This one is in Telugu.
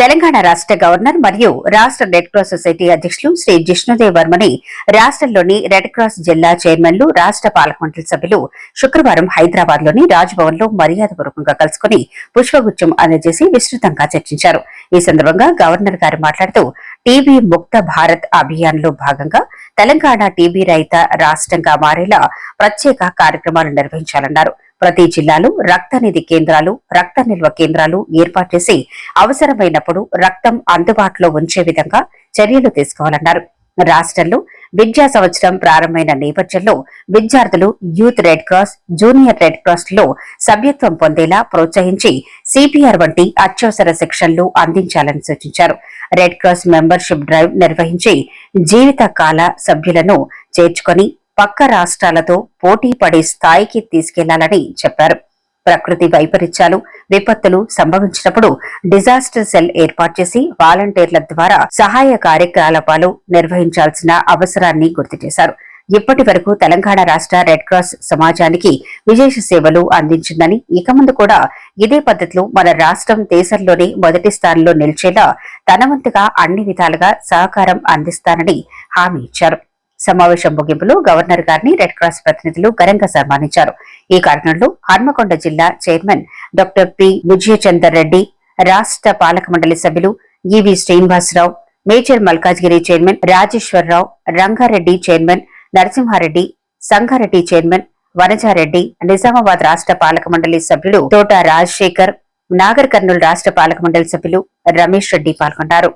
తెలంగాణ రాష్ట్ర గవర్నర్ మరియు రాష్ట్ర రెడ్ క్రాస్ సొసైటీ అధ్యక్షులు శ్రీ జిష్ణుదేవ్ వర్మని రాష్ట్రంలోని రెడ్ క్రాస్ జిల్లా చైర్మన్లు రాష్ట్ర పాలకమండలి సభ్యులు శుక్రవారం హైదరాబాద్లోని రాజ్భవన్లో మర్యాదపూర్వకంగా కలుసుకుని పుష్పగుచ్చం అందజేసి విస్తృతంగా చర్చించారు. ఈ సందర్భంగా గవర్నర్ గారు మాట్లాడుతూ టీబీ ముక్త భారత్ అభియాన్లో భాగంగా తెలంగాణ టీబీ రహిత రాష్ట్రంగా మారేలా ప్రత్యేక కార్యక్రమాలు నిర్వహించాలన్నారు. ప్రతి జిల్లాలో రక్త నిధి కేంద్రాలు రక్త నిల్వ కేంద్రాలు ఏర్పాటు చేసి అవసరమైనప్పుడు రక్తం అందుబాటులో ఉంచే విధంగా చర్యలు తీసుకోవాలన్నారు. రాష్ట్రంలో విద్యా సంవత్సరం ప్రారంభమైన నేపథ్యంలో విద్యార్థులు youth red cross junior red క్రాస్లో సభ్యత్వం పొందేలా ప్రోత్సహించి సిపిఆర్ వంటి అత్యవసర శిక్షణలు అందించాలని సూచించారు. రెడ్ క్రాస్ మెంబర్షిప్ డ్రైవ్ నిర్వహించి జీవిత కాల సభ్యులను చేర్చుకొని పక్క రాష్ట్రాలతో పోటీ పడే స్థాయికి తీసుకెళ్ళాలని చెప్పారు. ప్రకృతి వైపరీత్యాలు విపత్తులు సంభవించినప్పుడు డిజాస్టర్ సెల్ ఏర్పాటు చేసి వాలంటీర్ల ద్వారా సహాయ కార్యకలాపాలు నిర్వహించాల్సిన అవసరాన్ని గుర్తు చేశారు. ఇప్పటి వరకు తెలంగాణ రాష్ట్ర రెడ్ క్రాస్ సమాజానికి విశేష సేవలు అందించిందని ఇక ముందు కూడా ఇదే పద్ధతిలో మన రాష్ట్రం దేశంలోనే మొదటి స్థానంలో నిలిచేలా తన వంతుగా అన్ని విధాలుగా సహకారం అందిస్తానని హామీ ఇచ్చారు. సమావేశం ముగింపులో గవర్నర్ గారిని రెడ్ క్రాస్ ప్రతినిధులు ఘనంగా సన్మానించారు. ఈ కార్యక్రమంలో హన్మకొండ జిల్లా chairman doctor P. Vijayachander Reddy రాష్ట్ర పాలక మండలి సభ్యులు E V Srinivasarao major Malkajgiri chairman Rajeshwararao Rangareddy chairman Narasimhareddy Sangareddy chairman Vanajareddy Nizamabad రాష్ట్ర పాలక మండలి సభ్యులు తోట రాజశేఖర్ నాగర్ కర్నూలు రాష్ట్ర పాలక మండలి సభ్యులు రమేష్ రెడ్డి పాల్గొన్నారు.